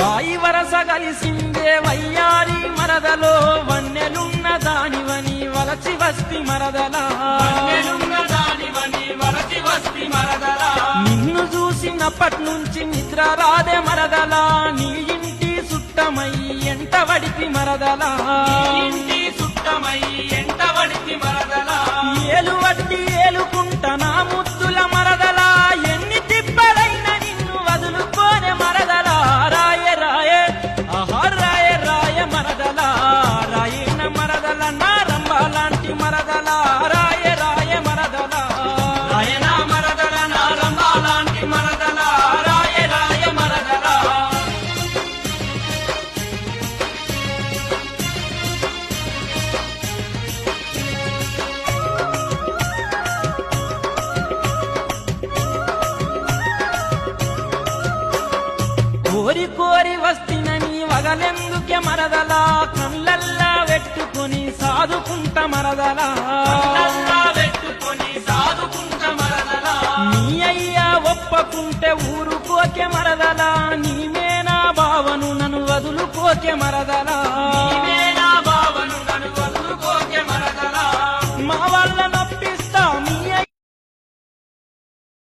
వాయి వరస కలిసిందే వయ్యారి మరదలో వన్నెలున్న దానివని వలచి వస్తి మరదలా. నిన్ను చూసినప్పటి నుంచి నిద్ర రాదే మరదలా. నీ ఇంటి సుట్టమై ఎంట వడికి మరదలా. ఇంటి సుట్టమై ఎంట వడికి మరదలా. ఏలు వడ్డి కోరి కోరి వస్తినని వగలెందుకే మరదలా? కళ్ళల్లా పెట్టుకుని సాదుకుంట మరదలా? పెట్టుకొని సాదుకుంట మరదలా? నీ అయ్యా ఒప్పకుంటే ఊరుకోకే మరదలా? నీవేనా బావను నన్ను వదులుకోకే మరదలా?